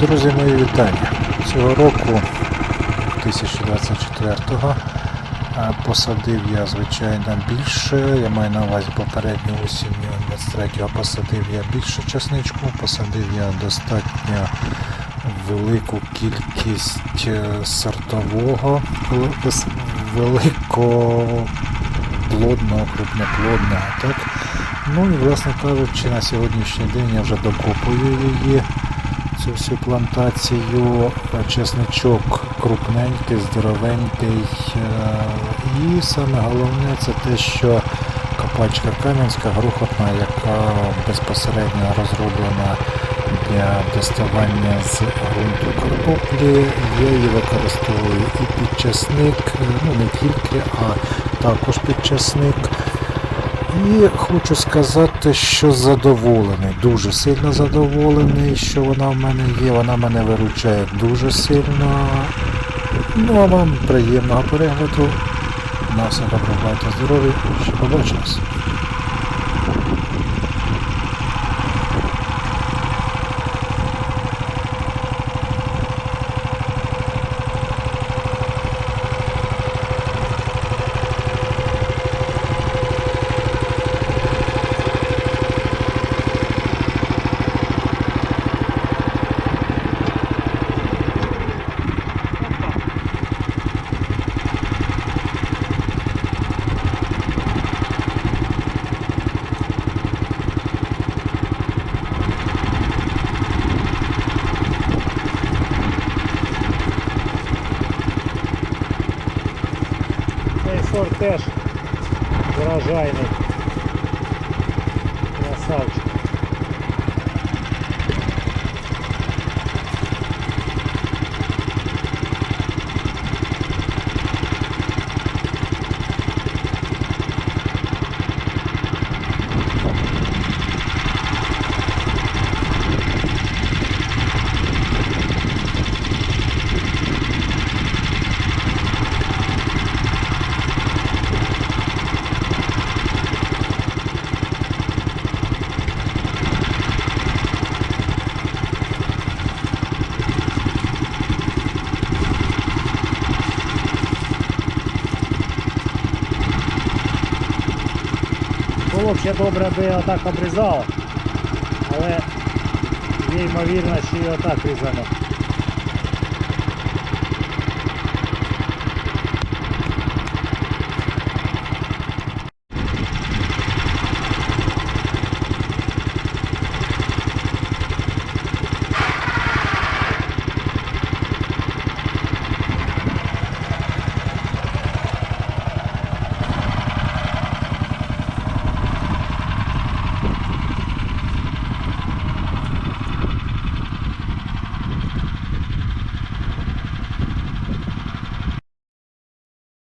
Друзі, мої вітання. Цього року, 2024-го, е, посадив я, звичайно, більше. Я маю на увазі попередню осінню 23-го посадив я більше часничку, посадив я достатньо велику кількість е, сортового, великоплодного, крупноплодного, так? Ну і, власне кажучи, на сьогоднішній день я вже докопую її, цю всю плантацію. Чесничок крупненький, здоровенький. е, І саме головне це те, що копачка кам'янська грухотна, яка безпосередньо розроблена для доставання з ґрунту картоплі. Я її використовую і під часник, е, ну не тільки, а також під часник. І хочу сказати, що задоволений, дуже сильно задоволений, що вона в мене є. Вона мене виручає дуже сильно. Ну а вам приємного перегляду. На все добре, здоров'я. побачимось. Цей урожайный. Красавчик. Було б ще добре, я отак обрізало, але є ймовірно, що і отак різано.